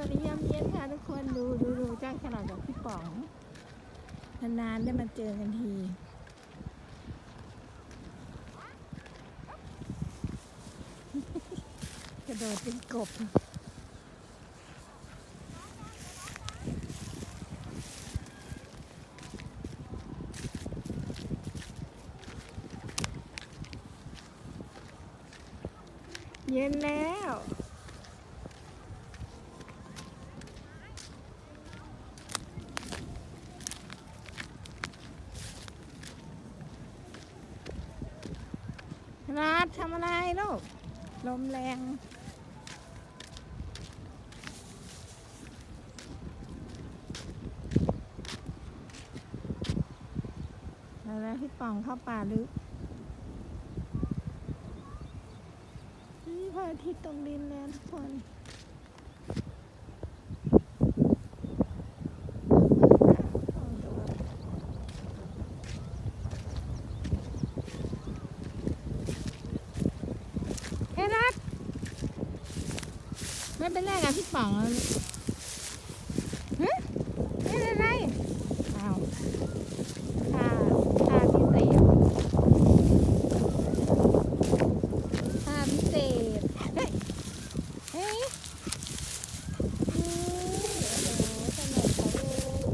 วัสดียามเย็นค่ะทุกคนดูดูดูจ้างขนาดกับพี่ป๋อง นานๆได้มาเจอกันทีกระโดดเป็นกบเย็นแล้ว รัดทำอะไรลูก ลมแรง แล้วพี่ป่องเข้าป่าลึกนี่พระอาทิตย์ตรงดินแล้วทุกคน เฮ้ยรัด ไม่เป็นไรกับพี่ป๋องแล้วฮะไม่เป็นไรอ้าวค่าค่าพิเศษค่าพิเศษ เฮ้ย เฮ้ยอืมโอ้โหสนุกค่ะลูก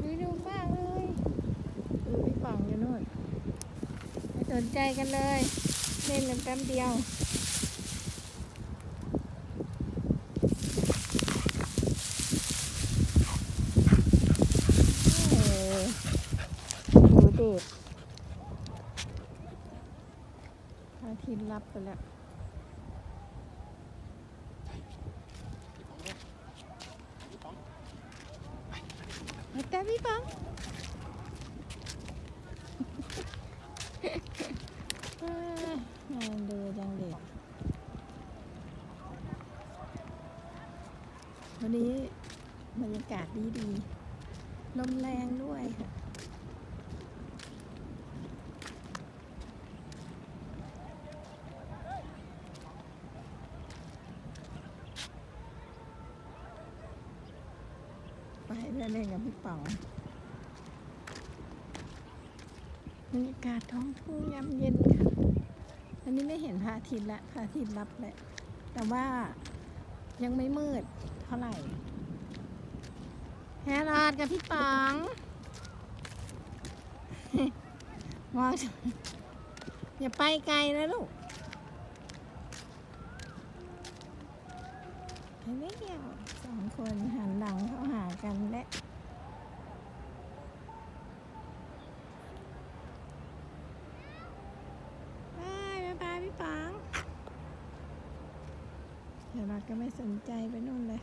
ดูดูมากเลยดูพี่ป๋องอยู่นู่นไม่ สนใจกันเลย เล่นกันแป๊บเดียวดูเด็กอาทิตย์รับไปแล้วมาแต่พี่ปัง เอ้ยงานดูจังเด็ก วันนี้บรรยากาศดีดีๆลมแรงด้วยค่ะไปเล่นกับพี่เป๋องบรรยากาศท้องทุ่งยามเย็นค่ะ อันนี้ไม่เห็นพระอาทิตย์ละพระอาทิตย์รับแหละแต่ว่า ยังไม่มืดเท่าไหร่แฮรอดกับพี่ป๋องมองอย่าไปไกลนะลูกเห็นไม่เดียวสองคนหันหลังเข้าหากันและบายบายบายพี่ปังเดี๋ยวเราก็ไม่สนใจไปนู่นเลย